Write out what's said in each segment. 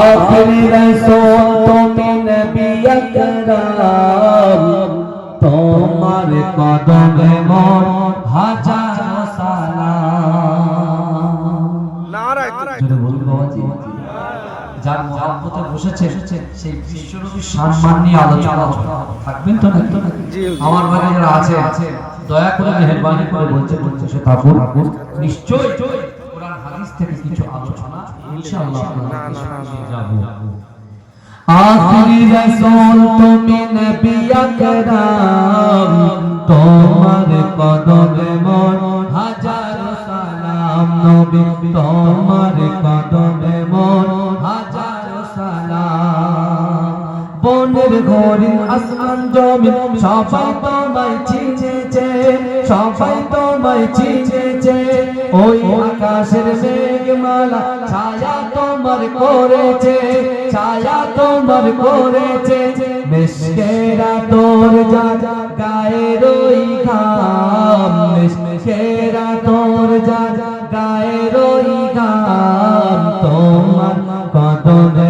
আপনি রসোল তুমি নবী আকরাম তোমার কদমে মোর হাজার সালাম। যার মহাব্বতে বসেছে সেই বিশ্বরূপী সম্মান নিয়ে আলোচনা থাকবেন তো নাকি? আমার ভাগে যারা আছে দয়া করে মেহরবানি করে বলছে বলছে সে ঠাকুর নিশ্চয় থেকে কিছু আলোচনা ইনশাআল্লাহ যাব। আখিরি রাসূল তুমি নবী আকরাম তোমার কদমে মোর হাজার সালাম নবী তোমার কদমে মোর হাজার সালাম। বনের ঘরে আসমান জমিন সবাই তোমায় চিনেছে সবাই তোমায় চিনেছে। ওই আকাশের মেঘমালা, ছায়া তোমার করেছে, ছায়া তোমার করেছে। মিশকেরা তোর যা গায়ের ওই ঘাম। মিশকেরা তোর যা যা গায়ের ওই ঘাম। তোমার কদমে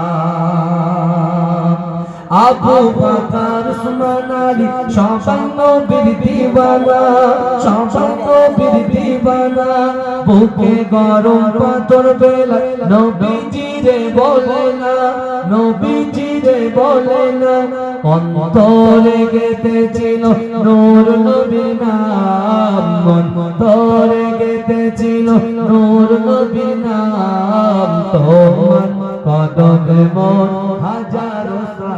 আবু বকর উসমান আলী সবাই নবীর দিওয়ানা সবাই নবীর দিওয়ানা বুকে গরম পাথর বেলা নবীজি রে বলে না নবীজি রে বলে না। অন্তরে গেতেছিল নূর নবী নাম, অন্তরে গেতেছিল নূর নবী নাম। তোমার কদমে মন হাজারো সালাম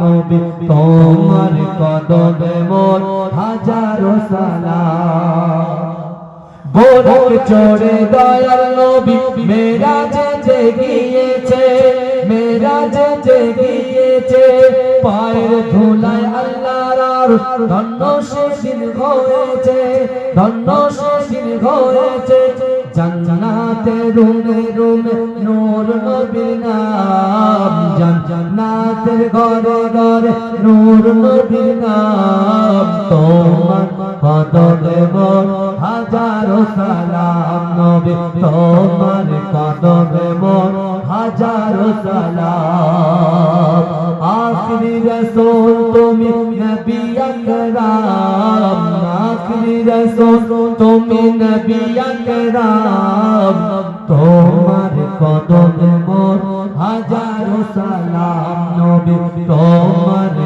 নবী, তোমার কদমে মন হাজারো সালাম। বোরক চড়ে দয়াল নবী মেরা যে গিয়েছে মেরা যে গিয়েছে পায়ের ধুলায় আল্লাহর ধন্য সেদিন হয়েছে, ধন্য সেদিন হয়েছে। জান্নাতে রুমে রুমে নূর নবীর নাম জান্নাতের ঘরে ঘরে নূর নবীর তোমার কদমে মোর হাজারো সালাম নবী, তোমার কদমে মোর হাজারো সালাম। আখরি রসুল তুমি নবী আকরাম, আখরি রসুল তুমি নবী আকরাম। তোমার কদমে মোর হাজারো সালাম নবী, তোমার